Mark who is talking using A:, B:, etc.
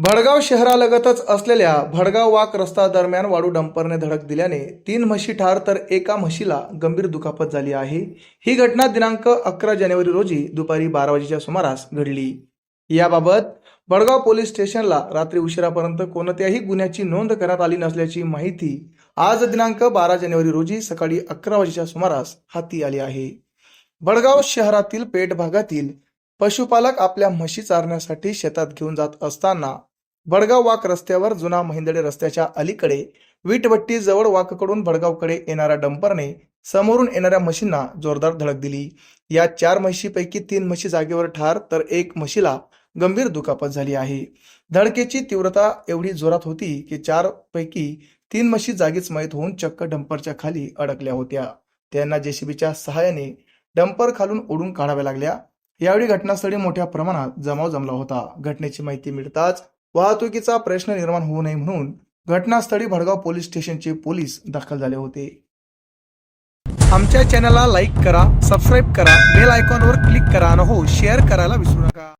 A: भडगाव शहरालगतच असलेल्या भडगाव वाक रस्ता दरम्यान वाळू डंपरने धडक दिल्याने तीन म्हशी ठार तर एका म्हशीला गंभीर दुखापत झाली आहे. ही घटना दिनांक अकरा जानेवारी रोजी दुपारी बारा वाजेच्या सुमारास घडली. याबाबत भडगाव पोलीस स्टेशनला रात्री उशिरापर्यंत कोणत्याही गुन्ह्याची नोंद करण्यात आली नसल्याची माहिती आज दिनांक बारा जानेवारी रोजी सकाळी अकरा वाजेच्या सुमारास हाती आली आहे. भडगाव शहरातील पेठ भागातील पशुपालक आपल्या म्हशी चारण्यासाठी शेतात घेऊन जात असताना भडगाव वाक रस्त्यावर जुना महिंदडे रस्त्याच्या अलीकडे वीटभट्टी जवळ वाककडून भडगावकडे येणाऱ्या डंपरने समोरून येणाऱ्या म्हशींना जोरदार धडक दिली. या चार म्हशीपैकी तीन म्हशी जागेवर ठार तर एक म्हशीला गंभीर दुखापत झाली आहे. धडकेची तीव्रता एवढी जोरात होती की चार पैकी तीन म्हशी जागीच मयत होऊन चक्क डंपरच्या खाली अडकल्या होत्या. त्यांना जेसीबीच्या सहाय्याने डंपर खालून ओढून काढाव्या लागल्या. यावेळी घटनास्थळी मोठ्या प्रमाणात जमाव जमला होता. घटनेची माहिती मिळताच वाहतुकीचा प्रश्न निर्माण होऊ नये म्हणून घटनास्थळी भडगाव पोलीस स्टेशनचे पोलीस दाखल झाले होते. आमच्या चॅनलला लाईक करा सबस्क्राईब करा बेल आयकॉनवर क्लिक करा आणि हो शेअर करायला विसरू नका.